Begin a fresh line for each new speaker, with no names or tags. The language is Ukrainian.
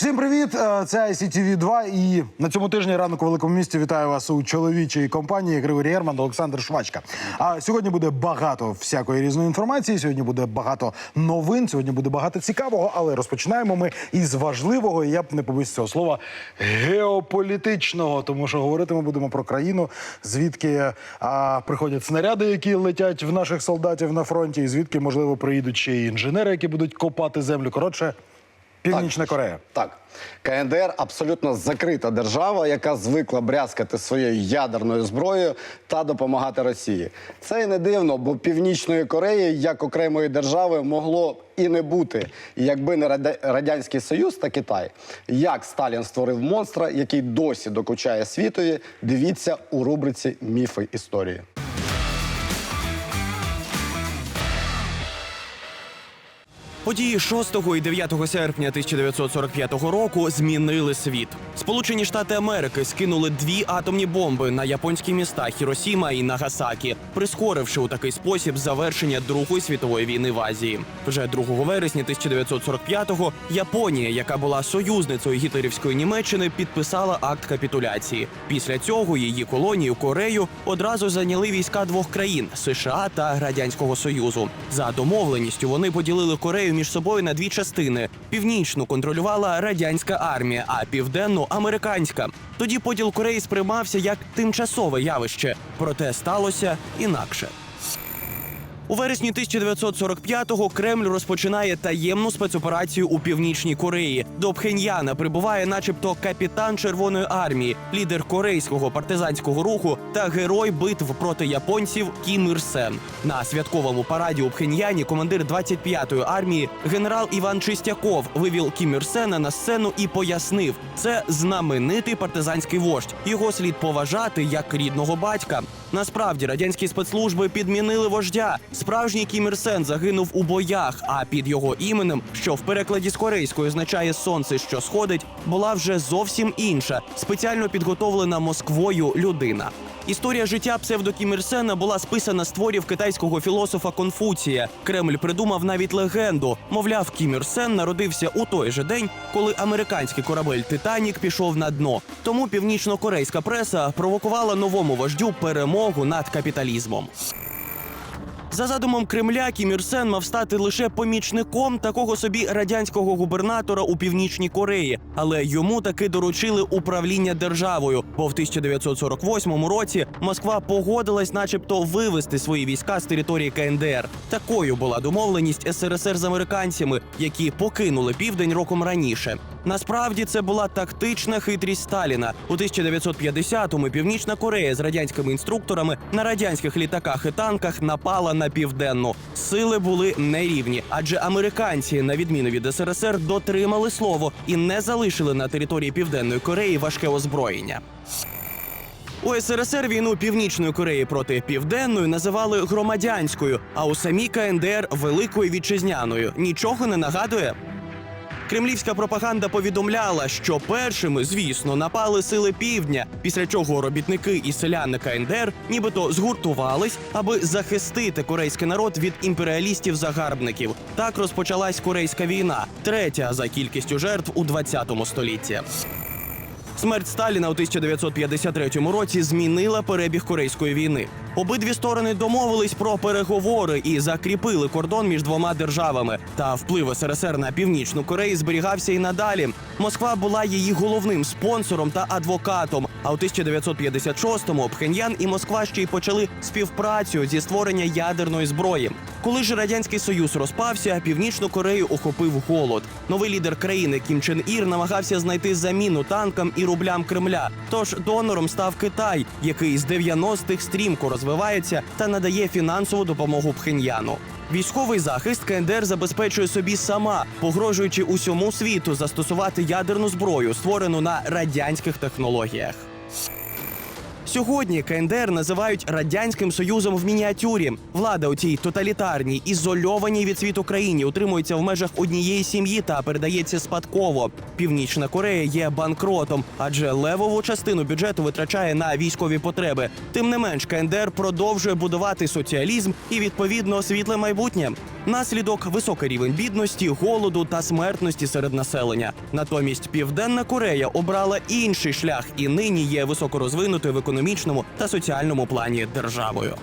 Всім привіт! Е, Це ICTV 2 і на цьому тижні ранок у великому місті вітаю вас у чоловічій компанії Григорій Герман, Олександр Швачка. А сьогодні буде багато всякої різної інформації. Сьогодні буде багато новин. Сьогодні буде багато цікавого. Але розпочинаємо ми із важливого. Я б не побоюсь цього слова геополітичного, тому що говорити ми будемо про країну, звідки а, приходять снаряди, які летять в наших солдатів на фронті, і звідки можливо приїдуть ще й інженери, які будуть копати землю. Коротше, Північна Корея.
Так, КНДР абсолютно закрита держава, яка звикла брязкати своєю ядерною зброєю та допомагати Росії. Це і не дивно, бо Північної Кореї як окремої держави могло і не бути, якби не Радянський Союз та Китай. Як Сталін створив монстра, який досі докучає світові, дивіться у рубриці Міфи історії.
Події 6 і 9 серпня 1945 року змінили світ. Сполучені Штати Америки скинули дві атомні бомби на японські міста Хіросіма і Нагасакі, прискоривши у такий спосіб завершення Другої світової війни в Азії. Вже 2 вересня 1945-го Японія, яка була союзницею гітлерівської Німеччини, підписала акт капітуляції. Після цього її колонію Корею одразу зайняли війська двох країн США та Радянського Союзу. За домовленістю вони поділили Корею між собою на дві частини: північну контролювала радянська армія, а південну американська. Тоді поділ Кореї сприймався як тимчасове явище, проте сталося інакше. У вересні 1945-го Кремль розпочинає таємну спецоперацію у північній Кореї. До Пхеньяна прибуває, начебто, капітан Червоної армії, лідер корейського партизанського руху та герой битв проти японців Кім Ір Сен. На святковому параді у Пхеньяні командир 25-ї армії генерал Іван Чистяков вивів Кім Ір Сена на сцену і пояснив: це знаменитий партизанський вождь. Його слід поважати як рідного батька. Насправді радянські спецслужби підмінили вождя. Справжній Кім Ір Сен загинув у боях. А під його іменем, що в перекладі з корейської означає сонце, що сходить, була вже зовсім інша, спеціально підготовлена Москвою людина. Історія життя псевдо Кім Ір Сена була списана з творів китайського філософа Конфуція. Кремль придумав навіть легенду. Мовляв, Кім Ір Сен народився у той же день, коли американський корабель Титанік пішов на дно. Тому північно-корейська преса провокувала новому вождю перемогу над капіталізмом. За задумом Кремля, Кім Ір Сен мав стати лише помічником такого собі радянського губернатора у північній Кореї, але йому таки доручили управління державою. Бо в 1948 році Москва погодилась, начебто, вивести свої війська з території КНДР. Такою була домовленість СРСР з американцями, які покинули південь роком раніше. Насправді це була тактична хитрість Сталіна. У 1950-му Північна Корея з радянськими інструкторами на радянських літаках і танках напала на південну. Сили були нерівні, адже американці, на відміну від СРСР, дотримали слово і не залишили на території Південної Кореї важке озброєння. У СРСР війну Північної Кореї проти Південної називали громадянською, а у самій КНДР великою вітчизняною. Нічого не нагадує. Кремлівська пропаганда повідомляла, що першими, звісно, напали сили півдня, після чого робітники і селяни КНДР нібито згуртувались, аби захистити корейський народ від імперіалістів-загарбників. Так розпочалась корейська війна, третя за кількістю жертв у 20 столітті. Смерть Сталіна у 1953 році змінила перебіг корейської війни. Обидві сторони домовились про переговори і закріпили кордон між двома державами. Та вплив СРСР на північну Корею зберігався і надалі. Москва була її головним спонсором та адвокатом. А у 1956-му Пхеньян і Москва ще й почали співпрацю зі створення ядерної зброї. Коли ж радянський союз розпався, північну Корею охопив голод. Новий лідер країни Кім Чен Ір намагався знайти заміну танкам і рублям Кремля. Тож донором став Китай, який з 90-х стрімко розвивається та надає фінансову допомогу Пхеньяну. Військовий захист КНДР забезпечує собі сама, погрожуючи усьому світу застосувати ядерну зброю, створену на радянських технологіях. Сьогодні КНДР називають радянським союзом в мініатюрі. Влада у цій тоталітарній, ізольованій від світу країні утримується в межах однієї сім'ї та передається спадково. Північна Корея є банкротом, адже левову частину бюджету витрачає на військові потреби. Тим не менш, КНДР продовжує будувати соціалізм і відповідно світле майбутнє. Наслідок високий рівень бідності, голоду та смертності серед населення. Натомість Південна Корея обрала інший шлях і нині є високорозвинутою в економічному та соціальному плані державою.